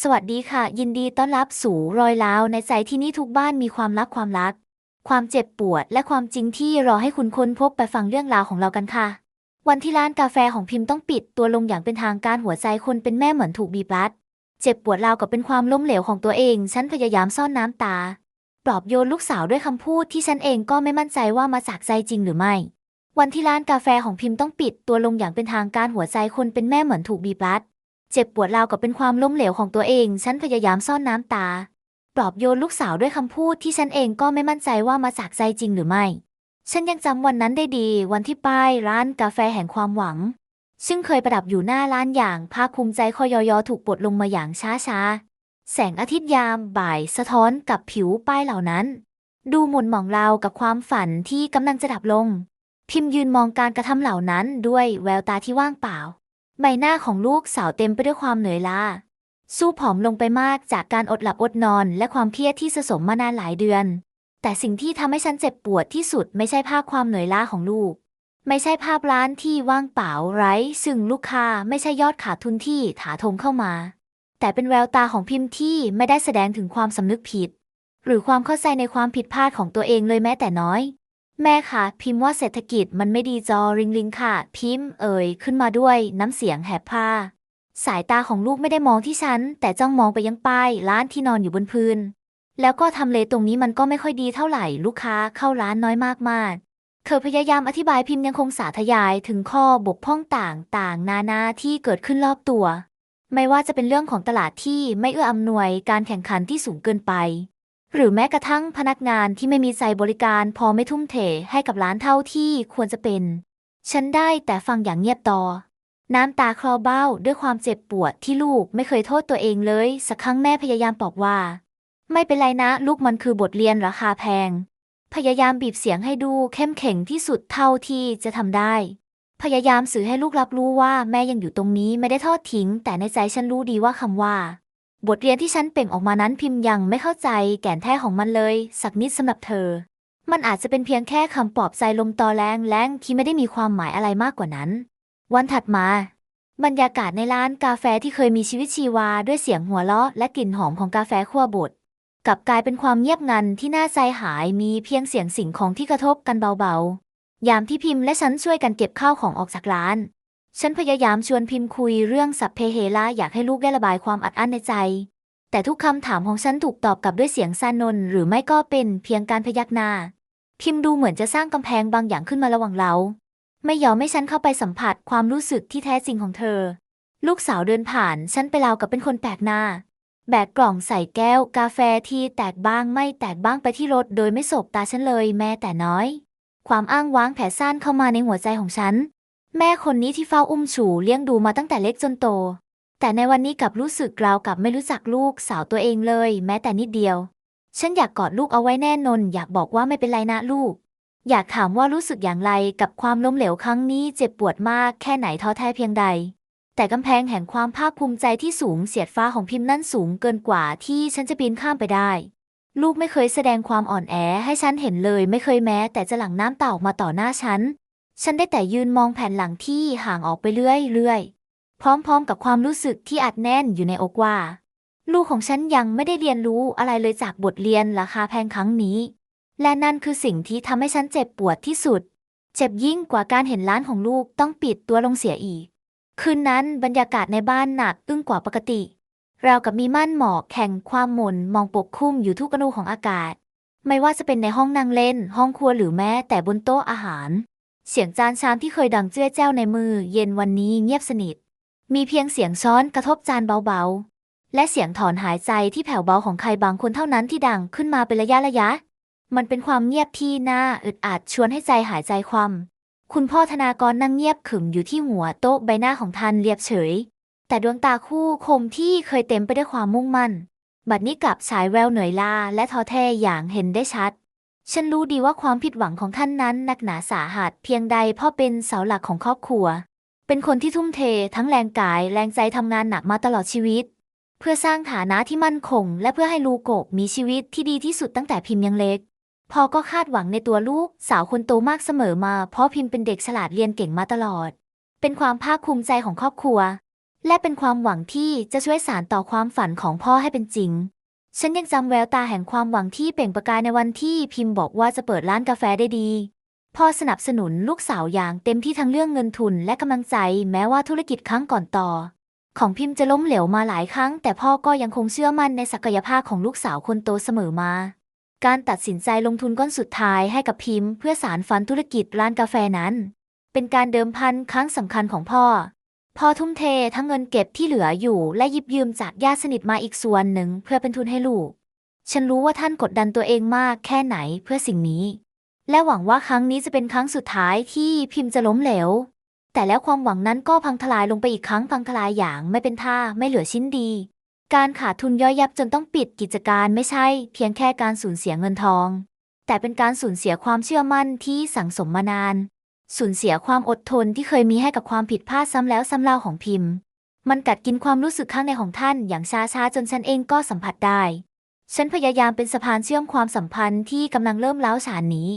สวัสดีค่ะ ยินดีต้อนรับสู่รอยร้าวในใจที่นี่ทุกบ้านมีความรักความรัก ความเจ็บปวดและความจริงที่รอให้คุณค้นพบไปฟังเรื่องราวของเรากันค่ะ วันที่ร้านกาแฟของพิมพ์ต้องปิดตัวลงอย่างเป็นทางการหัวใจคนเป็นแม่เหมือนถูกบีบรัด เจ็บปวดราวกับเป็นความล้มเหลวของตัวเอง ฉันพยายามซ่อนน้ำตา ปลอบโยนลูกสาวด้วยคำพูดที่ฉันเองก็ไม่มั่นใจว่ามาจากใจจริงหรือไม่ วันที่ร้านกาแฟของพิมพ์ต้องปิดตัวลงอย่างเป็นทางการหัวใจคนเป็นแม่เหมือนถูกบีบรัด เจ็บปวดราวกับเป็นความล้มเหลวของตัวเอง ฉันพยายามซ่อนน้ำตา ปลอบโยนลูกสาวด้วยคำพูดที่ฉันเองก็ไม่มั่นใจว่ามาจากใจจริงหรือไม่ ฉันยังจำวันนั้นได้ดี วันที่ป้ายร้านกาแฟแห่งความหวัง ซึ่งเคยประดับอยู่หน้าร้านอย่างภาคภูมิใจคอยอยอถูกปลดลงมาอย่างช้าๆ แสงอาทิตย์ยามบ่ายสะท้อนกับผิวป้ายเหล่านั้น ดูหม่นหมองราวกับความฝันที่กำลังจะดับลง พิมพ์ยืนมองการกระทำเหล่านั้นด้วยแววตาที่ว่างเปล่า ใบหน้าของลูกสาวเต็มไปด้วยความเหนื่อยล้าสู้ผอมลงไปมากจากการอดหลับอดนอนและความเครียดที่สะสมมานานหลายเดือน แต่สิ่งที่ทำให้ฉันเจ็บปวดที่สุดไม่ใช่ภาพความเหนื่อยล้าของลูก ไม่ใช่ภาพร้านที่ว่างเปล่าไร้ ซึ่งลูกค้าไม่ใช่ยอดขาดทุนที่ถาโถมเข้ามา แต่เป็นแววตาของพิมพ์ที่ไม่ได้แสดงถึงความสำนึกผิด หรือความเข้าใจในความผิดพลาดของตัวเองเลยแม้แต่น้อย แม่คะพิมพ์ว่าเศรษฐกิจมันไม่ดีจอริงลิงค่ะ พิมพ์เอ่ยขึ้นมาด้วยน้ำเสียงแหบผ้า สายตาของลูกไม่ได้มองที่ฉัน แต่จ้องมองไปยังป้ายร้านที่นอนอยู่บนพื้น แล้วก็ทำเลตรงนี้มันก็ไม่ค่อยดีเท่าไหร่ลูกค้าเข้าร้านน้อยมากๆเธอพยายามอธิบายพิมพ์ยังคงสาธยายถึงข้อบกพร่องต่างๆ นานาที่เกิดขึ้นรอบตัว ไม่ว่าจะเป็นเรื่องของตลาดที่ไม่เอื้ออำนวยการแข่งขันที่สูงเกินไป หรือแม้กระทั่งพนักงานที่ไม่มีใจบริการพอไม่ทุ่มเทให้กับร้านเท่าที่ควรจะเป็น ฉันได้แต่ฟังอย่างเงียบต่อ น้ำตาคลอเบ้าด้วยความเจ็บปวดที่ลูกไม่เคยโทษตัวเองเลย สักครั้งแม่พยายามปลอบว่า ไม่เป็นไรนะ ลูกมันคือบทเรียนราคาแพง พยายามบีบเสียงให้ดูเข้มแข็งที่สุดเท่าที่จะทำได้ พยายามสื่อให้ลูกรับรู้ว่าแม่ยังอยู่ตรงนี้ไม่ได้ทอดทิ้ง แต่ในใจฉันรู้ดีว่าคำว่า บทเรียนที่ฉันเป่งออกมานั้นพิมพ์ยังไม่เข้าใจแก่นแท้ของมันเลย สักนิดสำหรับเธอ มันอาจจะเป็นเพียงแค่คำปลอบใจลมตอแรงแรงที่ไม่ได้มีความหมายอะไรมากกว่านั้น วันถัดมา บรรยากาศในร้านกาแฟที่เคยมีชีวิตชีวาด้วยเสียงหัวเราะและกลิ่นหอมของกาแฟคั่วบดกลับกลายเป็นความเงียบงันที่น่าใจหายมีเพียงเสียงสิ่งของที่กระทบกันเบาๆ ยามที่พิมพ์และฉันช่วยกันเก็บข้าวของออกจากร้าน ฉันพยายามชวนพิมพ์คุยเรื่องสัพเพเหระอยากให้ลูกได้ระบายความอัดอั้นในใจ แต่ทุกคำถามของฉันถูกตอบกลับด้วยเสียงซานนหรือไม่ก็เป็นเพียงการพยักหน้า พิมพ์ดูเหมือนจะสร้างกำแพงบางอย่างขึ้นมาระหว่างเรา ไม่ยอมให้ฉันเข้าไปสัมผัสความรู้สึกที่แท้จริงของเธอ ลูกสาวเดินผ่านฉันไปราวกับเป็นคนแปลกหน้า แบกกล่องใส่แก้ว กาแฟที่แตกบ้างไม่แตกบ้างไปที่รถโดยไม่สบตาฉันเลยแม้แต่น้อย ความอ้างว้างแผ่ซ่านเข้ามาในหัวใจของฉัน แม่คนนี้ที่เฝ้าอุ้มฉูเลี้ยงดูมาตั้งแต่เล็กจนโต แต่ในวันนี้กลับรู้สึกราวกับไม่รู้จักลูกสาวตัวเองเลย แม้แต่นิดเดียว ฉันอยากกอดลูกเอาไว้แน่นอนอยากบอกว่าไม่เป็นไรนะลูก อยากถามว่ารู้สึกอย่างไรกับความล้มเหลวครั้งนี้เจ็บปวดมากแค่ไหนท้อแท้เพียงใด แต่กำแพงแห่งความภาคภูมิใจที่สูงเสียดฟ้าของพิมพ์นั่นสูงเกินกว่าที่ฉันจะปีนข้ามไปได้ลูกไม่เคยแสดงความอ่อนแอให้ฉันเห็นเลย ไม่เคยแม้แต่จะหลั่งน้ำตาออกมาต่อหน้าฉัน ฉันได้แต่ยืนมองแผ่นหลังที่ห่างออกไปเรื่อยๆ พร้อมๆกับความรู้สึกที่อัดแน่นอยู่ในอกว่า ลูกของฉันยังไม่ได้เรียนรู้อะไรเลยจากบทเรียนราคาแพงครั้งนี้ และนั่นคือสิ่งที่ทำให้ฉันเจ็บปวดที่สุด เจ็บยิ่งกว่าการเห็นร้านของลูกต้องปิดตัวลงเสียอีก คืนนั้นบรรยากาศในบ้านหนักอึ้งกว่าปกติราวกับมีม่านหมอกแข่งความหม่นมองปกคลุมอยู่ทุกอนูของอากาศ ไม่ว่าจะเป็นในห้องนั่งเล่น ห้องครัวหรือแม้แต่บนโต๊ะอาหาร เสียงจานชามที่เคยดังเจ้ยแจ้วในมือ เย็นวันนี้เงียบสนิท มีเพียงเสียงช้อนกระทบจานเบาๆ และเสียงถอนหายใจที่แผ่วเบาของใครบางคนเท่านั้นที่ดังขึ้นมาเป็นระยะระยะ มันเป็นความเงียบที่น่าอึดอัดชวนให้ใจหายใจความคุณพ่อธนากรนั่งเงียบขึมอยู่ที่หัวโต๊ะใบหน้าของท่านเรียบเฉย แต่ดวงตาคู่คมที่เคยเต็มไปด้วยความมุ่งมั่น บัดนี้กลับฉายแววเหนื่อยล้าและท้อแท้อย่างเห็นได้ชัด ฉันรู้ดีว่าความผิดหวังของท่านนั้นหนักหนาสาหัสเพียงใดพ่อเป็นเสาหลักของครอบครัว เป็นคนที่ทุ่มเททั้งแรงกายแรงใจทำงานหนักมาตลอดชีวิต เพื่อสร้างฐานะที่มั่นคง และเพื่อให้ลูโกะมีชีวิตที่ดีที่สุดตั้งแต่พิมพ์ยังเล็กพ่อก็คาดหวังในตัวลูกสาวคนโตมากเสมอมา เพราะพิมพ์เป็นเด็กฉลาดเรียนเก่งมาตลอด เป็นความภาคภูมิใจของครอบครัว และเป็นความหวังที่จะช่วยสานต่อความฝันของพ่อให้เป็นจริง ฉันยังจำแววตาแห่งความหวังที่เปล่งประกายในวันที่พิมพ์บอกว่าจะเปิดร้านกาแฟได้ดีพ่อสนับสนุนลูกสาวอย่างเต็มที่ทั้งเรื่องเงินทุนและกำลังใจแม้ว่าธุรกิจครั้งก่อนต่อ ของพิมพ์จะล้มเหลวมาหลายครั้ง แต่พ่อก็ยังคงเชื่อมั่นในศักยภาพของลูกสาวคนโตเสมอมา การตัดสินใจลงทุนก้อนสุดท้ายให้กับพิมพ์ เพื่อสารฝันธุรกิจร้านกาแฟนั้น เป็นการเดิมพันครั้งสำคัญของพ่อ พ่อทุ่มเททั้งเงินเก็บที่เหลืออยู่และหยิบยืมจากญาติสนิทมาอีกส่วนหนึ่งเพื่อเป็นทุนให้ลูก ฉันรู้ว่าท่านกดดันตัวเองมากแค่ไหนเพื่อสิ่งนี้ และหวังว่าครั้งนี้จะเป็นครั้งสุดท้ายที่พิมพ์จะล้มเหลว แต่แล้วความหวังนั้นก็พังทลายลงไปอีกครั้งพังทลายอย่างไม่เป็นท่าไม่เหลือชิ้นดี การขาดทุนย่อยยับจนต้องปิดกิจการไม่ใช่ เพียงแค่การสูญเสียเงินทอง แต่เป็นการสูญเสียความเชื่อมั่นที่สั่งสมมานาน สูญเสียความอดทนที่เคยมีให้กับความผิดพลาดซ้ำแล้วซ้ำเล่าของพิมพ์ มันกัดกินความรู้สึกข้างในของท่านอย่างช้าๆจนฉันเองก็สัมผัสได้ ฉันพยายามเป็นสะพานเชื่อมความสัมพันธ์ที่กำลังเริ่มเล้าฉานนี้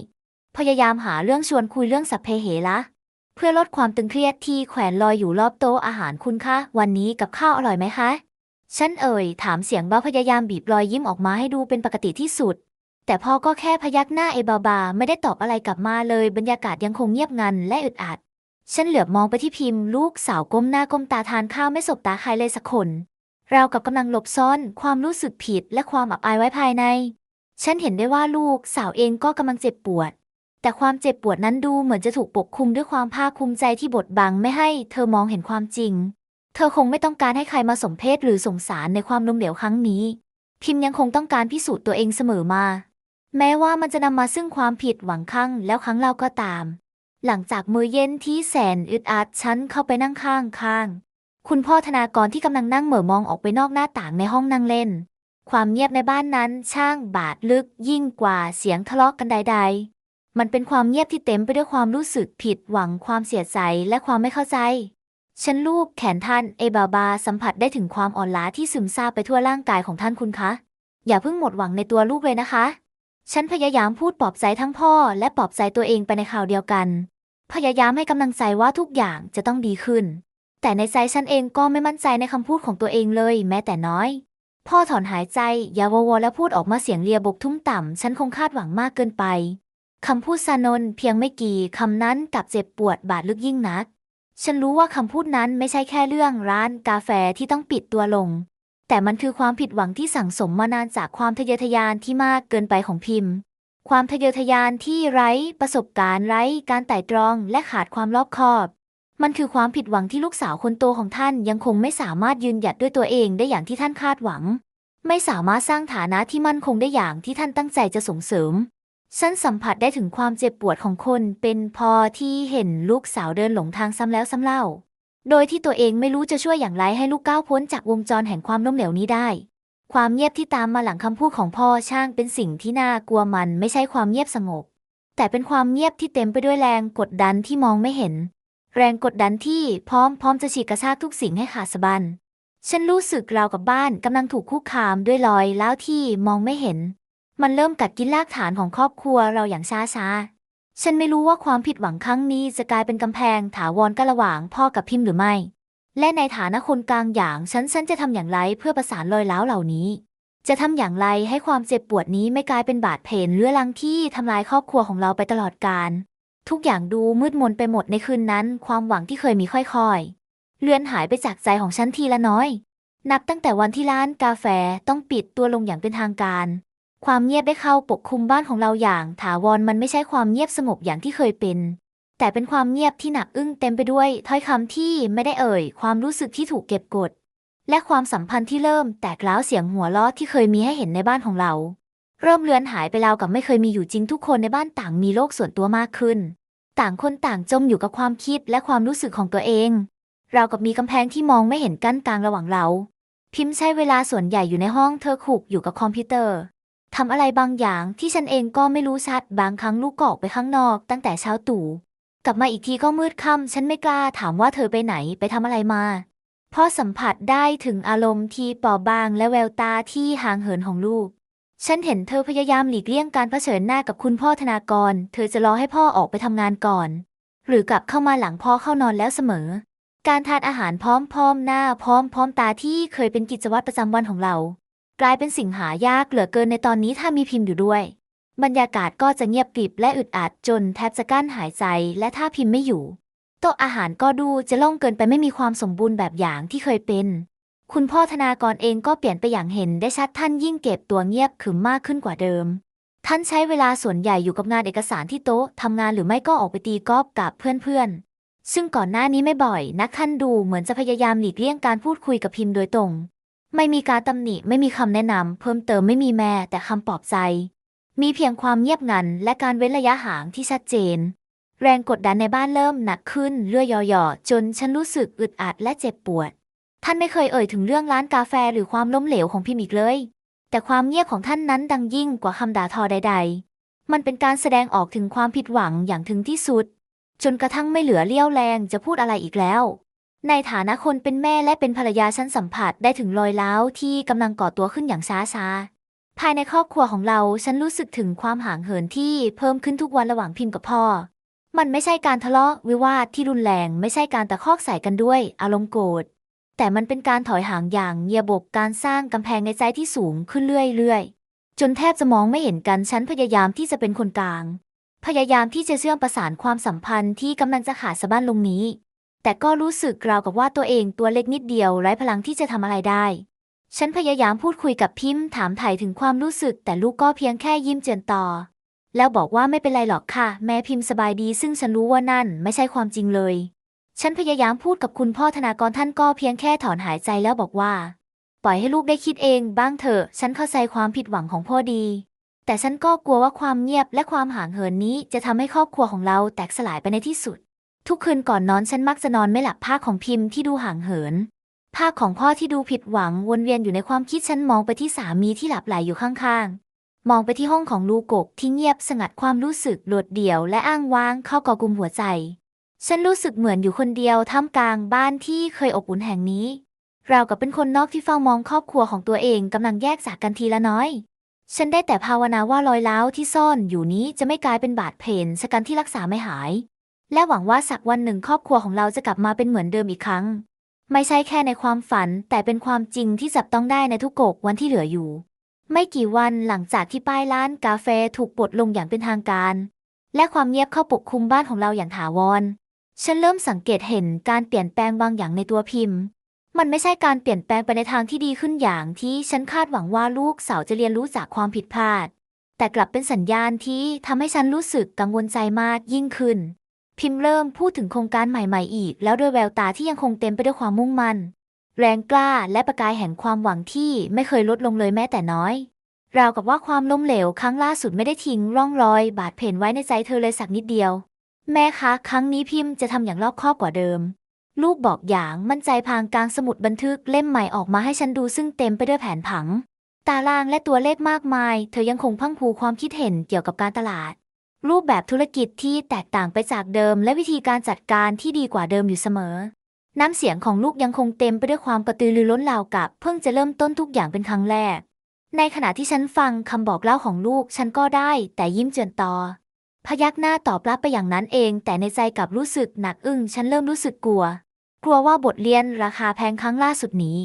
พยายามหาเรื่องชวนคุยเรื่องสัพเพเหระเพื่อลดความตึงเครียดที่แขวนลอยอยู่รอบโต๊ะอาหารคุณคะ วันนี้กับข้าวอร่อยไหมคะ ฉันเอ่ย ถามเสียงเบาพยายามบีบรอยยิ้มออกมาให้ดูเป็นปกติที่สุด แต่พ่อก็แค่พยักหน้าเอบาบาไม่ได้ตอบอะไรกลับมาเลยบรรยากาศยังคงเงียบงันและอึดอัด ฉันเหลือบมองไปที่พิมพ์ ลูกสาวก้มหน้าก้มตาทานข้าวไม่สบตาใครเลยสักคนเรากับกำลังหลบซ่อนความรู้สึกผิดและความอับอายไว้ภายใน ฉันเห็นได้ว่าลูกสาวเองก็กำลังเจ็บปวด แต่ความเจ็บปวดนั้นดูเหมือนจะถูกปกคลุมด้วยความภาคภูมิใจที่บดบังไม่ให้เธอมองเห็นความจริง เธอคงไม่ต้องการให้ใครมาสมเพศหรือสงสารในความล้มเหลวครั้งนี้ พิมพ์ยังคงต้องการพิสูจน์ตัวเองเสมอมา แม้ว่ามันจะนำมาซึ่งความผิดหวังครั้งแล้วครั้งเล่าก็ตาม หลังจากมือเย็นที่แสนอึดอัดฉันเข้าไปนั่งข้างข้าง คุณพ่อธนากรที่กำลังนั่งเหม่อมองออกไปนอกหน้าต่างในห้องนั่งเล่น ความเงียบในบ้านนั้นช่างบาดลึกยิ่งกว่าเสียงทะเลาะกันใด ๆ มันเป็นความเงียบที่เต็มไปด้วยความรู้สึกผิดหวังความเสียใจและความไม่เข้าใจ ฉันลูบแขนท่านเอบาบาสัมผัสได้ถึงความอ่อนล้าที่ซึมซาบไปทั่วร่างกายของท่านคุณคะ อย่าเพิ่งหมดหวังในตัวลูกเลยนะคะ ฉันพยายามพูดปลอบใจทั้งพ่อและปลอบใจตัวเองไปในคราวเดียวกัน พยายามให้กำลังใจว่าทุกอย่างจะต้องดีขึ้น แต่ในใจฉันเองก็ไม่มั่นใจในคำพูดของตัวเองเลย แม้แต่น้อย พ่อถอนหายใจยาววแล้วพูดออกมาเสียงเรียบกทุ่มต่ำ ฉันคงคาดหวังมากเกินไปคำพูดซานนเพียงไม่กี่คำนั้นกลับเจ็บปวดบาดลึกยิ่งนัก ฉันรู้ว่าคำพูดนั้นไม่ใช่แค่เรื่องร้านกาแฟที่ต้องปิดตัวลง แต่มันคือความผิดหวังที่สั่งสมมานานจากความทะเยอทะยานที่มากเกินไปของพิมพ์ ความทะเยอทะยานที่ไร้ ประสบการณ์ไร้ การไต่ตรองและขาดความรอบคอบ มันคือความผิดหวังที่ลูกสาวคนโตของท่านยังคงไม่สามารถยืนหยัดด้วยตัวเองได้อย่างที่ท่านคาดหวัง ไม่สามารถสร้างฐานะที่มั่นคงได้อย่างที่ท่านตั้งใจจะส่งเสริมฉันสัมผัสได้ถึงความเจ็บปวดของคนเป็นพอที่เห็นลูกสาวเดินหลงทางซ้ำแล้วซ้ำเล่า โดยที่ตัวเองไม่รู้จะช่วยอย่างไรให้ลูกก้าวพ้นจากวงจรแห่งความล้มเหลวนี้ได้ ความเงียบที่ตามมาหลังคำพูดของพ่อช่างเป็นสิ่งที่น่ากลัวมันไม่ใช่ความเงียบสงบ แต่เป็นความเงียบที่เต็มไปด้วยแรงกดดันที่มองไม่เห็น แรงกดดันที่พร้อมพร้อมจะฉีกกระชากทุกสิ่งให้ขาดสะบันฉันรู้สึกราวกับบ้านกำลังถูกคุกคามด้วยรอยแล้วที่มองไม่เห็น มันเริ่มกัดกินรากฐานของครอบครัวเราอย่างช้าช้าๆ ฉันไม่รู้ว่าความผิดหวังครั้งนี้จะกลายเป็นกำแพงถาวรกันระหว่างพ่อกับพิมพ์หรือไม่ และในฐานะคนกลางอย่างฉันฉันจะทำอย่างไรเพื่อประสานรอยล้าวเหล่านี้ จะทำอย่างไรให้ความเจ็บปวดนี้ไม่กลายเป็นบาดแผลเรื้อรังที่ทำลายครอบครัวของเราไปตลอดกาลทุกอย่างดูมืดมนไปหมดในคืนนั้น ความหวังที่เคยมีค่อยๆ เลือนหายไปจากใจของฉันทีละน้อย นับตั้งแต่วันที่ร้านกาแฟต้องปิดตัวลงอย่างเป็นทางการ ความเงียบได้เข้าปกคลุมบ้านของเราอย่างถาวรมันไม่ใช่ความเงียบสงบอย่างที่เคยเป็น แต่เป็นความเงียบที่หนักอึ้งเต็มไปด้วยถ้อยคำที่ไม่ได้เอ่ย ความรู้สึกที่ถูกเก็บกด และความสัมพันธ์ที่เริ่มแตกร้าวเสียงหัวเราะที่เคยมีให้เห็นในบ้านของเรา เริ่มเลือนหายไปราวกับไม่เคยมีอยู่จริงทุกคนในบ้านต่างมีโลกส่วนตัวมากขึ้น ต่างคนต่างจมอยู่กับความคิดและความรู้สึกของตัวเองเรากับมีกำแพงที่มองไม่เห็นกั้นกลางระหว่างเรา พิมพ์ใช้เวลาส่วนใหญ่อยู่ในห้องเธอขูกอยู่กับคอมพิวเตอร์ ทำอะไรบางอย่างที่ฉันเองก็ไม่รู้ชัด บางครั้งลูกกอกไปข้างนอก ตั้งแต่เช้าตู่ กลับมาอีกทีก็มืดค่ำฉันไม่กล้าถามว่าเธอไปไหนไปทำอะไรมา เพราะสัมผัสได้ถึงอารมณ์ที่ปราะบางและแววตาที่ห่างเหินของลูก ฉันเห็นเธอพยายามหลีกเลี่ยงการเผชิญหน้ากับคุณพ่อธนากร เธอจะรอให้พ่อออกไปทำงานก่อน หรือกลับเข้ามาหลังพ่อเข้านอนแล้วเสมอ การทานอาหารพร้อมๆหน้าพร้อมๆตาที่เคยเป็นกิจวัตรประจำวันของเรา กลายเป็นสิ่งหายากเหลือเกินในตอนนี้ถ้ามีพิมพ์อยู่ด้วย บรรยากาศก็จะเงียบกริบและอึดอัดจนแทบจะกั้นหายใจและถ้าพิมพ์ไม่อยู่โต๊ะอาหารก็ดูจะล่องเกินไปไม่มีความสมบูรณ์แบบอย่างที่เคยเป็น คุณพ่อธนากรเองก็เปลี่ยนไปอย่างเห็นได้ชัดท่านยิ่งเก็บตัวเงียบขึมมากขึ้นกว่าเดิม ท่านใช้เวลาส่วนใหญ่อยู่กับงานเอกสารที่โต๊ะทำงานหรือไม่ก็ออกไปตีกอล์ฟกับเพื่อนๆซึ่งก่อนหน้านี้ไม่บ่อยนักท่านดูเหมือนจะพยายามหลีกเลี่ยงการพูดคุยกับพิมพ์โดยตรง ไม่มีการตำหนิ ไม่มีคำแนะนำเพิ่มเติมไม่มีแม้แต่คำปลอบใจ มีเพียงความเงียบงันและการเว้นระยะห่างที่ชัดเจน แรงกดดันในบ้านเริ่มหนักขึ้นเรื่อยๆจนฉันรู้สึกอึดอัดและเจ็บปวด ท่านไม่เคยเอ่ยถึงเรื่องร้านกาแฟหรือความล้มเหลวของพิมพ์อีกเลย แต่ความเงียบของท่านนั้นดังยิ่งกว่าคำด่าทอใด ๆ มันเป็นการแสดงออกถึงความผิดหวังอย่างถึงที่สุด จนกระทั่งไม่เหลือเลี้ยวแรงจะพูดอะไรอีกแล้ว ในฐานะคนเป็นแม่และเป็นภรรยาฉันสัมผัสได้ถึงรอยร้าวที่กำลังก่อตัวขึ้นอย่างช้าๆ ภายในครอบครัวของเราฉันรู้สึกถึงความห่างเหินที่เพิ่มขึ้นทุกวันระหว่างพิมพ์กับพ่อ มันไม่ใช่การทะเลาะวิวาทที่รุนแรง ไม่ใช่การตะคอกใส่กันด้วย อารมณ์โกรธแต่มันเป็นการถอยห่างอย่างเงียบกการสร้างกำแพงในใจที่สูงขึ้นเรื่อยๆ จนแทบจะมองไม่เห็นกันฉันพยายามที่จะเป็นคนกลาง พยายามที่จะเชื่อมประสานความสัมพันธ์ที่กำลังจะขาดสะบั้นลงนี้ แต่ก็รู้สึกราวกับว่าตัวเองตัวเล็กนิดเดียวไร้พลังที่จะทำอะไรได้ ฉันพยายามพูดคุยกับพิมพ์ถามไถ่ถึงความรู้สึก แต่ลูกก็เพียงแค่ยิ้มเจือนต่อ แล้วบอกว่าไม่เป็นไรหรอกค่ะ แม่พิมพ์สบายดี ซึ่งฉันรู้ว่านั่นไม่ใช่ความจริงเลย ฉันพยายามพูดกับคุณพ่อธนากรท่านก็เพียงแค่ถอนหายใจแล้วบอกว่า ปล่อยให้ลูกได้คิดเองบ้างเถอะ ฉันเข้าใจความผิดหวังของพ่อดี แต่ฉันก็กลัวว่าความเงียบและความห่างเหินนี้จะทำให้ครอบครัวของเราแตกสลายไปในที่สุด ทุกคืนก่อนนอนฉันมักจะนอนไม่หลับภาพของพิมพ์ที่ดูห่างเหิน ภาพของพ่อที่ดูผิดหวังวนเวียนอยู่ในความคิดฉันมองไปที่สามีที่หลับไหลอยู่ข้างๆ มองไปที่ห้องของลูกกกที่เงียบสงัดความรู้สึกโดดเดี่ยวและอ้างว้างเข้ากอกุมหัวใจ ฉันรู้สึกเหมือนอยู่คนเดียวท่ามกลางบ้านที่เคยอบอุ่นแห่งนี้ราวกับเป็นคนนอกที่เฝ้ามองครอบครัวของตัวเองกำลังแยกจากกันทีละน้อย ฉันได้แต่ภาวนาว่ารอยร้าที่ซ่อนอยู่นี้จะไม่กลายเป็นบาดเพนชะกันที่รักษาไม่หาย และหวังว่าสักวันหนึ่งครอบครัวของเราจะกลับมาเป็นเหมือนเดิมอีกครั้ง ไม่ใช่แค่ในความฝัน แต่เป็นความจริงที่จับต้องได้ในทุกโกกวันที่เหลืออยู่ ไม่กี่วันหลังจากที่ป้ายร้านกาแฟถูกปลดลงอย่างเป็นทางการ และความเงียบเข้าปกคลุมบ้านของเราอย่างถาวร ฉันเริ่มสังเกตเห็นการเปลี่ยนแปลงบางอย่างในตัวพิมพ์ มันไม่ใช่การเปลี่ยนแปลงไปในทางที่ดีขึ้นอย่างที่ฉันคาดหวังว่าลูกสาวจะเรียนรู้จากความผิดพลาด แต่กลับเป็นสัญญาณที่ทำให้ฉันรู้สึกกังวลใจมากยิ่งขึ้น พิมพ์เริ่มพูดถึงโครงการใหม่ๆอีก แล้วด้วยแววตาที่ยังคงเต็มไปด้วยความมุ่งมั่น แรงกล้าและประกายแห่งความหวังที่ไม่เคยลดลงเลยแม้แต่น้อย ราวกับว่าความล้มเหลวครั้งล่าสุดไม่ได้ทิ้งร่องรอย บาดเผ็นไว้ในใจเธอเลยสักนิดเดียว แม่คะครั้งนี้พิมพ์จะทำอย่างรอบคอบกว่าเดิม ลูกบอกอย่างมั่นใจพางกลางสมุดบันทึกเล่มใหม่ออกมาให้ฉันดูซึ่งเต็มไปด้วยแผนผัง ตารางและตัวเลขมากมาย เธอยังคงพังผูความคิดเห็นเกี่ยวกับการตลาด รูปแบบธุรกิจที่แตกต่างไปจากเดิม และวิธีการจัดการที่ดีกว่าเดิมอยู่เสมอ น้ำเสียงของลูกยังคงเต็มไปด้วยความกระตือรือร้นราวกับ เพิ่งจะเริ่มต้นทุกอย่างเป็นครั้งแรก ในขณะที่ฉันฟังคำบอกเล่าของลูก ฉันก็ได้ แต่ยิ้มเจือนตอ พยักหน้าตอบรับไปอย่างนั้นเอง แต่ในใจกลับรู้สึกหนักอึ้ง ฉันเริ่มรู้สึกกลัว กลัวว่าบทเรียนราคาแพงครั้งล่าสุดนี้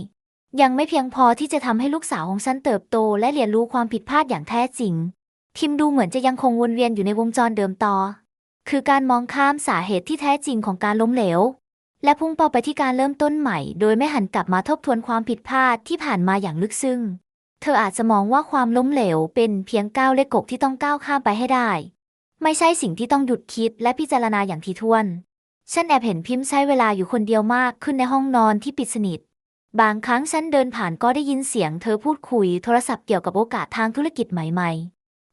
ยังไม่เพียงพอที่จะทำให้ลูกสาวของฉันเติบโต และเรียนรู้ความผิดพลาดอย่างแท้จริง พิมดูเหมือนจะยังคงวนเวียนอยู่ในวงจรเดิมต่อ คือการมองข้ามสาเหตุที่แท้จริงของการล้มเหลว และพุ่งเป้าไปที่การเริ่มต้นใหม่ โดยไม่หันกลับมาทบทวนความผิดพลาดที่ผ่านมาอย่างลึกซึ้ง เธออาจจะมองว่าความล้มเหลวเป็นเพียงก้าวเล็กๆที่ต้องก้าวข้ามไปให้ได้ ไม่ใช่สิ่งที่ต้องหยุดคิดและพิจารณาอย่างถี่ถ้วน ฉันแอบเห็นพิมพ์ใช้เวลาอยู่คนเดียวมากขึ้นในห้องนอนที่ปิดสนิทบางครั้งฉันเดินผ่านก็ได้ยินเสียงเธอพูดคุยโทรศัพท์เกี่ยวกับโอกาสทางธุรกิจใหม่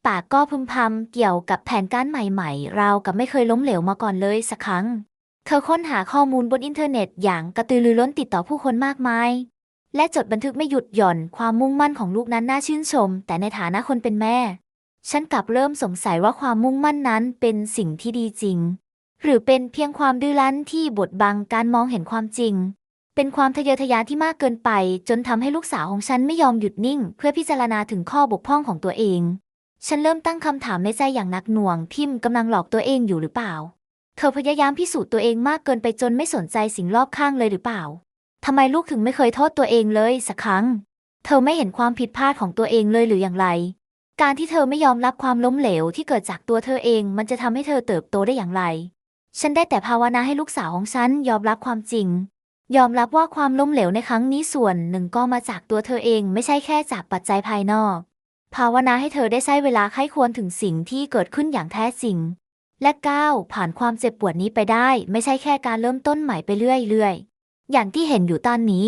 ปากก็พึมพำเกี่ยวกับแผนการใหม่ๆราวกับไม่เคยล้มเหลวมาก่อนเลยสักครั้ง เธอค้นหาข้อมูลบนอินเทอร์เน็ตอย่างกระตือรือร้นติดต่อผู้คนมากมาย และจดบันทึกไม่หยุดหย่อนความมุ่งมั่นของลูกนั้นน่าชื่นชม แต่ในฐานะคนเป็นแม่ ฉันกลับเริ่มสงสัยว่าความมุ่งมั่นนั้นเป็นสิ่งที่ดีจริง หรือเป็นเพียงความดื้อรั้นที่บดบังการมองเห็นความจริงเป็นความทะเยอทะยานที่มากเกินไป จนทำให้ลูกสาวของฉันไม่ยอมหยุดนิ่ง เพื่อพิจารณาถึงข้อบกพร่องของตัวเอง ฉันเริ่มตั้งคำถามในใจอย่างหนักหน่วงพิมกำลังหลอกตัวเองอยู่หรือเปล่า เธอพยายามพิสูจน์ตัวเองมากเกินไปจนไม่สนใจสิ่งรอบข้างเลยหรือเปล่าทำไมลูกถึงไม่เคยโทษตัวเองเลยสักครั้ง เธอไม่เห็นความผิดพลาดของตัวเองเลยหรืออย่างไร การที่เธอไม่ยอมรับความล้มเหลวที่เกิดจากตัวเธอเองมันจะทำให้เธอเติบโตได้อย่างไร ฉันได้แต่ภาวนาให้ลูกสาวของฉันยอมรับความจริง ยอมรับว่าความล้มเหลวในครั้งนี้ส่วนหนึ่งก็มาจากตัวเธอเองไม่ใช่แค่จากปัจจัยภายนอก ภาวนาให้เธอได้ใช้เวลาไข้ควรถึงสิ่งที่เกิดขึ้นอย่างแท้จริง และก้าวผ่านความเจ็บปวดนี้ไปได้ ไม่ใช่แค่การเริ่มต้นใหม่ไปเรื่อยๆ อย่างที่เห็นอยู่ตอนนี้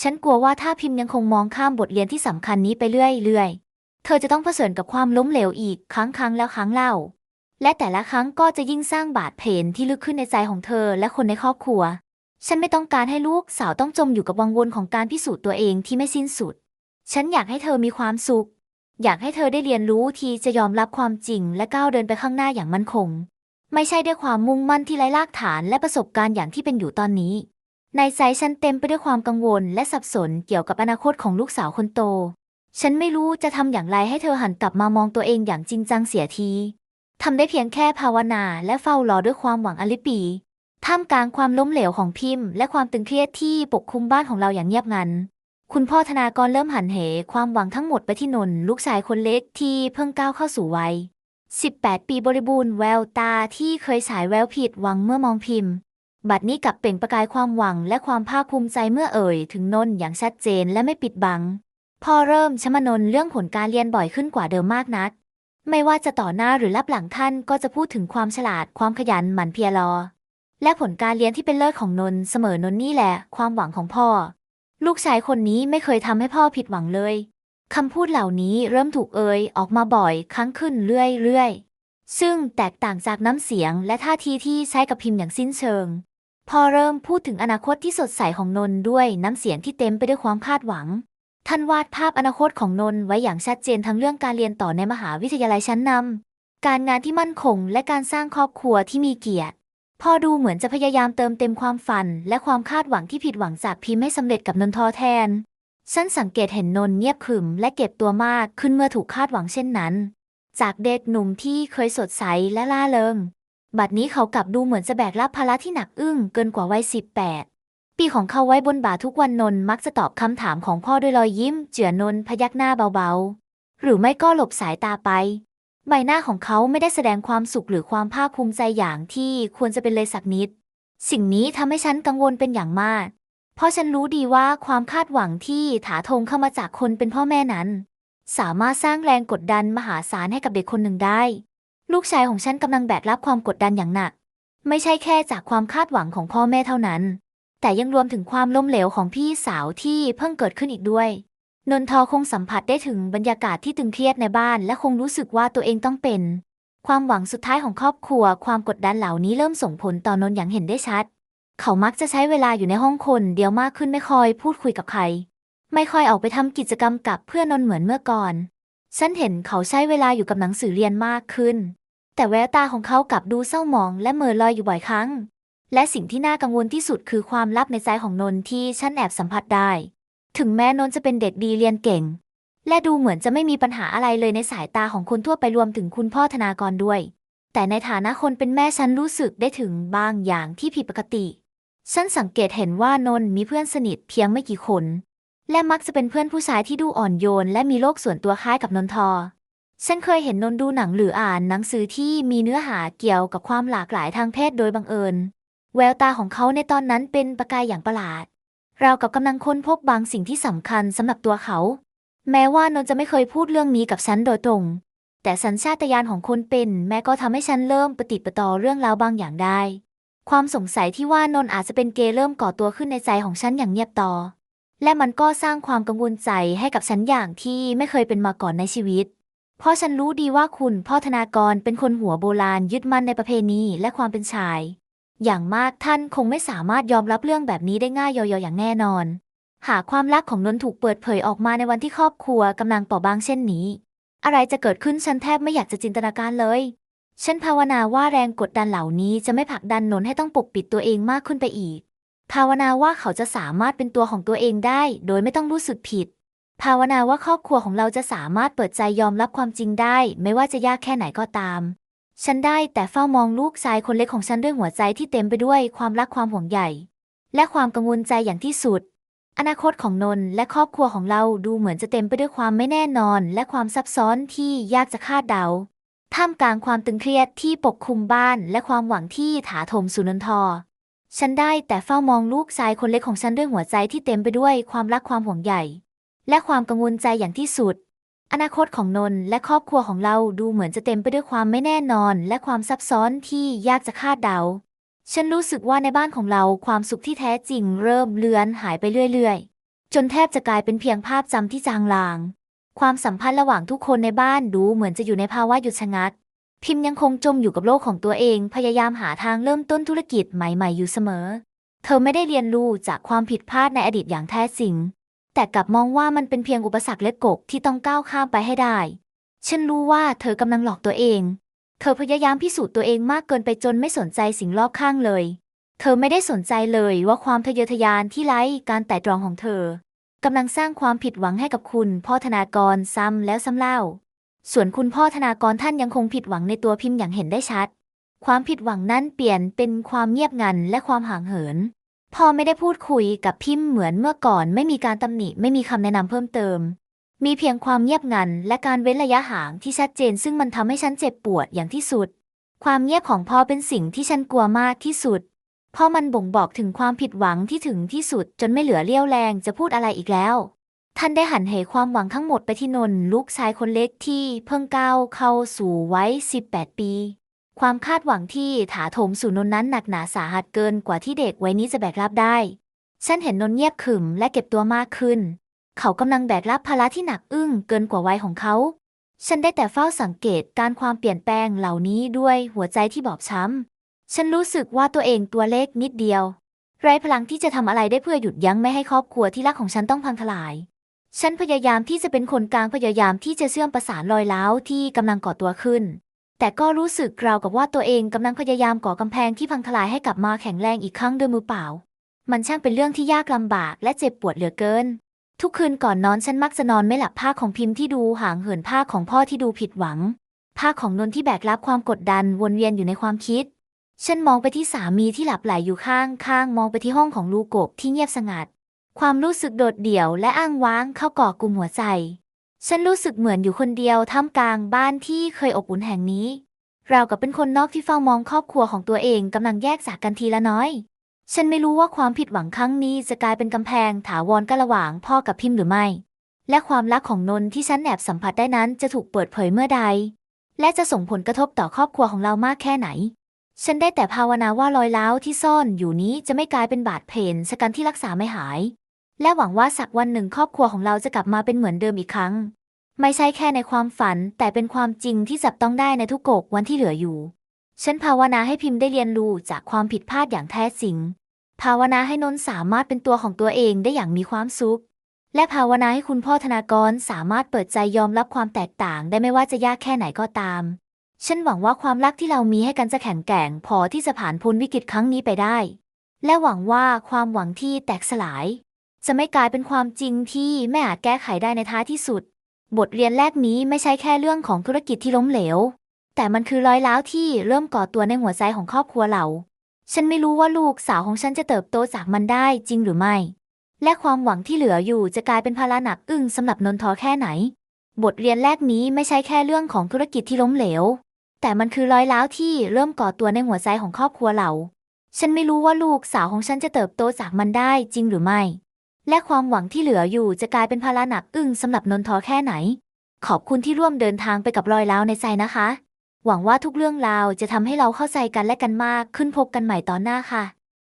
ฉันกลัวว่าถ้าพิมพ์ยังคงมองข้ามบทเรียนที่สำคัญนี้ไปเรื่อยๆ เธอจะต้องเผชิญกับความล้มเหลวอีกครั้งครั้งแล้วครั้งเล่า และแต่ละครั้งก็จะยิ่งสร้างบาดแผลที่ลึกขึ้นในใจของเธอและคนในครอบครัว ฉันไม่ต้องการให้ลูกสาวต้องจมอยู่กับวังวนของการพิสูจน์ตัวเองที่ไม่สิ้นสุด ฉันอยากให้เธอมีความสุข อยากให้เธอได้เรียนรู้ที่จะยอมรับความจริงและก้าวเดินไปข้างหน้าอย่างมั่นคง ไม่ใช่ด้วยความมุ่งมั่นที่ไร้รากฐานและประสบการณ์อย่างที่เป็นอยู่ตอนนี้ ในใจฉันเต็มไปด้วยความกังวลและสับสนเกี่ยวกับอนาคตของลูกสาวคนโต ฉันไม่รู้จะทำอย่างไรให้เธอหันกลับมามองตัวเองอย่างจริงจังเสียทีทำได้เพียงแค่ภาวนาและเฝ้ารอด้วยความหวังอลิปี ท่ามกลางความล้มเหลวของพิมพ์ และความตึงเครียดที่ปกคลุมบ้านของเราอย่างเงียบงัน คุณพ่อธนากรเริ่มหันเหความหวังทั้งหมดไปที่นนลูกชายคนเล็กที่เพิ่งก้าวเข้าสู่วัย 18 ปีบริบูรณ์แววตาที่เคยฉายแววผิดหวังเมื่อมองพิมพ์ บัดนี้กลับเปล่งประกายความหวังและความภาคภูมิใจเมื่อเอ่ย ถึงนนอย่างชัดเจนและไม่ปิดบัง พ่อเริ่มชมนนเรื่องผลการเรียนบ่อยขึ้นกว่าเดิมมากนัก ไม่ว่าจะต่อหน้าหรือรับหลังท่านก็จะพูดถึงความฉลาดความขยันหมั่นเพียรอ และผลการเรียนที่เป็นเลิศของนนเสมอนนนี่แหละ ความหวังของพ่อ ลูกชายคนนี้ไม่เคยทำให้พ่อผิดหวังเลยคำพูดเหล่านี้เริ่มถูกเอ่ยออกมาบ่อยครั้งขึ้นเรื่อยๆ ซึ่งแตกต่างจากน้ำเสียงและท่าทีที่ใช้กับพิมพ์อย่างสิ้นเชิงพ่อเริ่มพูดถึงอนาคตที่สดใสของนนท์ด้วยน้ำเสียงที่เต็มไปด้วยความคาดหวัง ท่านวาดภาพอนาคตของนนท์ไว้อย่างชัดเจนทั้งเรื่องการเรียนต่อในมหาวิทยาลัยชั้นนำการงานที่มั่นคงและการสร้างครอบครัวที่มีเกียรติ พอดูเหมือนจะพยายามเติมเต็มความฝัน และความคาดหวังที่ผิดหวังจากพิมพ์ให้สำเร็จกับนนทอแทน ฉันสังเกตเห็นนนท์เงียบขรึมและเก็บตัวมากขึ้นเมื่อถูกคาดหวังเช่นนั้น จากเด็กหนุ่มที่เคยสดใสและล่าเริง บัดนี้เขากลับดูเหมือนจะแบกรับภาระที่หนักอึ้งเกินกว่าวัยสิบแปดปีของเขาไว้บนบ่าทุกวันนนท์มักจะตอบคำถามของพ่อด้วยรอยยิ้ม เจือนนท์พยักหน้าเบาๆ หรือไม่ก็หลบสายตาไป ใบหน้าของเขาไม่ได้แสดงความสุขหรือความภาคภูมิใจอย่างที่ควรจะเป็นเลยสักนิด สิ่งนี้ทำให้ฉันกังวลเป็นอย่างมาก เพราะฉันรู้ดีว่าความคาดหวังที่ถาโถมเข้ามาจากคนเป็นพ่อแม่นั้น สามารถสร้างแรงกดดันมหาศาลให้กับเด็กคนหนึ่งได้ ลูกชายของฉันกำลังแบกรับความกดดันอย่างหนัก ไม่ใช่แค่จากความคาดหวังของพ่อแม่เท่านั้น แต่ยังรวมถึงความล้มเหลวของพี่สาวที่เพิ่งเกิดขึ้นอีกด้วย นนทอคงสัมผัสได้ถึงบรรยากาศที่ตึงเครียดในบ้าน และคงรู้สึกว่าตัวเองต้องเป็น ความหวังสุดท้ายของครอบครัว ความกดดันเหล่านี้เริ่มส่งผลต่อนนท์อย่างเห็นได้ชัด เขามักจะใช้เวลาอยู่ในห้องคนเดียวมากขึ้นไม่ค่อยพูดคุยกับใคร ไม่ค่อยออกไปทำกิจกรรมกับเพื่อนนนท์เหมือนเมื่อก่อน ฉันเห็นเขาใช้เวลาอยู่กับหนังสือเรียนมากขึ้น แต่แววตาของเขากลับดูเศร้าหมองและเหม่อลอยอยู่บ่อยครั้ง และสิ่งที่น่ากังวลที่สุดคือความลับในใจของนนท์ที่ฉันแอบสัมผัสได้ ถึงแม้นนท์จะเป็นเด็กดีเรียนเก่ง และดูเหมือนจะไม่มีปัญหาอะไรเลยในสายตาของคนทั่วไปรวมถึงคุณพ่อธนากรด้วย แต่ในฐานะคนเป็นแม่ฉันรู้สึกได้ถึงบางอย่างที่ผิดปกติ ฉันสังเกตเห็นว่านนท์มีเพื่อนสนิทเพียงไม่กี่คน และมักจะเป็นเพื่อนผู้ชายที่ดูอ่อนโยน และมีโลกส่วนตัวคล้ายกับนนทอฉันเคยเห็นนนท์ดูหนังหรืออ่านหนังสือที่มีเนื้อหาเกี่ยวกับความหลากหลายทางเพศโดยบังเอิญ แววตาของเขาในตอนนั้นเป็นประกายอย่างประหลาด ราวกับกำลังค้นพบบางสิ่งที่สำคัญสำหรับตัวเขา แม้ว่านนจะไม่เคยพูดเรื่องนี้กับฉันโดยตรง แต่สัญชาตญาณของคนเป็น แม่ก็ทำให้ฉันเริ่มปฏิปต่อเรื่องราวบางอย่างได้ ความสงสัยที่ว่านนอาจจะเป็นเกย์เริ่มก่อตัวขึ้นในใจของฉันอย่างเงียบต่อ และมันก็สร้างความกังวลใจให้กับฉันอย่างที่ไม่เคยเป็นมาก่อนในชีวิต เพราะฉันรู้ดีว่าคุณพ่อธนากรเป็นคนหัวโบราณยึดมั่นในประเพณีและความเป็นชาย อย่างมากท่านคงไม่สามารถยอมรับเรื่องแบบนี้ได้ง่ายยอยๆอย่างแน่นอน หากความรักของนนท์ถูกเปิดเผยออกมาในวันที่ครอบครัวกำลังเปราะบางเช่นนี้ อะไรจะเกิดขึ้นฉันแทบไม่อยากจะจินตนาการเลย ฉันภาวนาว่าแรงกดดันเหล่านี้จะไม่ผลักดันนนท์ให้ต้องปกปิดตัวเองมากขึ้นไปอีก ภาวนาว่าเขาจะสามารถเป็นตัวของตัวเองได้ โดยไม่ต้องรู้สึกผิด ภาวนาว่าครอบครัวของเราจะสามารถเปิดใจยอมรับความจริงได้ ไม่ว่าจะยากแค่ไหนก็ตาม ฉันได้แต่เฝ้ามองลูกชายคนเล็กของฉันด้วยหัวใจที่เต็มไปด้วยความรักความห่วงใยและความกังวลใจอย่างที่สุด อนาคตของนนและครอบครัวของเราดูเหมือนจะเต็มไปด้วยความไม่แน่นอน และความซับซ้อนที่ยากจะคาดเดา ท่ามกลางความตึงเครียดที่ปกคลุมบ้าน และความหวังที่ถาโถมสุนันทรฉันได้แต่เฝ้ามองลูกชายคนเล็กของฉันด้วยหัวใจที่เต็มไปด้วยความรักความห่วงใยและความกังวลใจอย่างที่สุด อนาคตของนนท์และครอบครัวของเราดูเหมือนจะเต็มไปด้วยความไม่แน่นอน และความซับซ้อนที่ยากจะคาดเดา ฉันรู้สึกว่าในบ้านของเราความสุขที่แท้จริงเริ่มเลือนหายไปเรื่อยๆ จนแทบจะกลายเป็นเพียงภาพจำที่จางลาง ความสัมพันธ์ระหว่างทุกคนในบ้านดูเหมือนจะอยู่ในภาวะหยุดชะงัก พิมพ์ยังคงจมอยู่กับโลกของตัวเอง พยายามหาทางเริ่มต้นธุรกิจใหม่ๆอยู่เสมอ เธอไม่ได้เรียนรู้จากความผิดพลาดในอดีตอย่างแท้จริง แต่กลับมองว่ามันเป็นเพียงอุปสรรคเล็กกกที่ต้องก้าวข้ามไปให้ได้ ฉันรู้ว่าเธอกำลังหลอกตัวเอง เธอพยายามพิสูจน์ตัวเองมากเกินไปจนไม่สนใจสิ่งรอบข้างเลย เธอไม่ได้สนใจเลยว่าความทะเยอทะยานที่ไร้การไต่ตรองของเธอกำลังสร้างความผิดหวังให้กับคุณพ่อธนากรซ้ำแล้วซ้ำเล่า ส่วนคุณพ่อธนากรท่านยังคงผิดหวังในตัวพิมพ์อย่างเห็นได้ชัด ความผิดหวังนั้นเปลี่ยนเป็นความเงียบงันและความห่างเหิน พ่อไม่ได้พูดคุยกับพิมพ์เหมือนเมื่อก่อน ไม่มีการตำหนิไม่มีคำแนะนำเพิ่มเติม มีเพียงความเงียบงัน และการเว้นระยะห่างที่ชัดเจน ซึ่งมันทำให้ฉันเจ็บปวดอย่างที่สุด ความเงียบของพ่อเป็นสิ่งที่ฉันกลัวมากที่สุด เพราะมันบ่งบอกถึงความผิดหวังที่ถึงที่สุด จนไม่เหลือเลี้ยวแรงจะพูดอะไรอีกแล้ว ท่านได้หันเหความหวังทั้งหมดไปที่นนลูกชายคนเล็กที่เพิ่งก้าวเข้าสู่วัย18 ปี ความคาดหวังที่ถาโถมสู่นนท์นั้นหนักหนาสาหัสเกินกว่าที่เด็กวัยนี้จะแบกรับได้ ฉันเห็นนนท์เงียบขรึมและเก็บตัวมากขึ้น เขากำลังแบกรับภาระที่หนักอึ้งเกินกว่าวัยของเขา ฉันได้แต่เฝ้าสังเกตการความเปลี่ยนแปลงเหล่านี้ด้วยหัวใจที่บอบช้ำ ฉันรู้สึกว่าตัวเองตัวเล็กนิดเดียว ไร้พลังที่จะทำอะไรได้เพื่อหยุดยั้งไม่ให้ครอบครัวที่รักของฉันต้องพังทลาย ฉันพยายามที่จะเป็นคนกลางพยายามที่จะเชื่อมประสานรอยร้าวที่กำลังก่อตัวขึ้น แต่ก็รู้สึกราวกับว่าตัวเองกำลังพยายามก่อกำแพงที่พังทลายให้กลับมาแข็งแรงอีกครั้งด้วยมือเปล่า มันช่างเป็นเรื่องที่ยากลำบากและเจ็บปวดเหลือเกิน ทุกคืนก่อนนอนฉันมักจะนอนไม่หลับผ้าของพิมพ์ที่ดูห่างเหินผ้าของพ่อที่ดูผิดหวัง ผ้าของนนที่แบกรับความกดดันวนเวียนอยู่ในความคิด ฉันมองไปที่สามีที่หลับไหลอยู่ข้างข้างมองไปที่ห้องของลูโกบที่เงียบสงัด ความรู้สึกโดดเดี่ยวและอ้างว้างเข้าก่อกลุ่มหัวใจ ฉันรู้สึกเหมือนอยู่คนเดียวท่ามกลางบ้านที่เคยอบอุ่นแห่งนี้ เรากับเป็นคนนอกที่เฝ้ามองครอบครัวของตัวเองกำลังแยกจากกันทีละน้อย ฉันไม่รู้ว่าความผิดหวังครั้งนี้จะกลายเป็นกำแพงถาวรกันระหว่างพ่อกับพิมพ์หรือไม่ และความรักของนนท์ที่ฉันแอบสัมผัสได้นั้นจะถูกเปิดเผยเมื่อใด และจะส่งผลกระทบต่อครอบครัวของเรามากแค่ไหน ฉันได้แต่ภาวนาว่ารอยร้าวที่ซ่อนอยู่นี้จะไม่กลายเป็นบาดเพนสกันที่รักษาไม่หาย และหวังว่าสักวันหนึ่งครอบครัวของเราจะกลับมาเป็นเหมือนเดิมอีกครั้ง ไม่ใช่แค่ในความฝัน แต่เป็นความจริงที่จับต้องได้ในทุกโกกวันที่เหลืออยู่ ฉันภาวนาให้พิมพ์ได้เรียนรู้จากความผิดพลาดอย่างแท้จริง ภาวนาให้นนท์สามารถเป็นตัวของตัวเองได้อย่างมีความสุข และภาวนาให้คุณพ่อธนากรสามารถเปิดใจยอมรับความแตกต่าง ได้ไม่ว่าจะยากแค่ไหนก็ตาม ฉันหวังว่าความรักที่เรามีให้กันจะแข็งแกร่งพอที่จะผ่านพ้นวิกฤตครั้งนี้ไปได้ และหวังว่าความหวังที่แตกสลาย จะไม่กลายเป็นความจริงที่ไม่อาจแก้ไขได้ในท้ายที่สุด บทเรียนแรกนี้ไม่ใช่แค่เรื่องของธุรกิจที่ล้มเหลว แต่มันคือรอยร้าวที่เริ่มก่อตัวในหัวใจของครอบครัวเรา ฉันไม่รู้ว่าลูกสาวของฉันจะเติบโตจากมันได้จริงหรือไม่ และความหวังที่เหลืออยู่จะกลายเป็นภาระหนักอึ้งสำหรับนนทอแค่ไหน บทเรียนแรกนี้ไม่ใช่แค่เรื่องของธุรกิจที่ล้มเหลว แต่มันคือรอยร้าวที่เริ่มก่อตัวในหัวใจของครอบครัวเรา ฉันไม่รู้ว่าลูกสาวของฉันจะเติบโตจากมันได้จริงหรือไม่ และความหวังที่เหลืออยู่จะกลายเป็นภาระหนักอึ้งสำหรับนนทอแค่ไหน ขอบคุณที่ร่วมเดินทางไปกับรอยร้าวในใจนะคะ หวังว่าทุกเรื่องราวจะทำให้เราเข้าใจกันและกันมากขึ้นพบกันใหม่ตอนหน้าค่ะ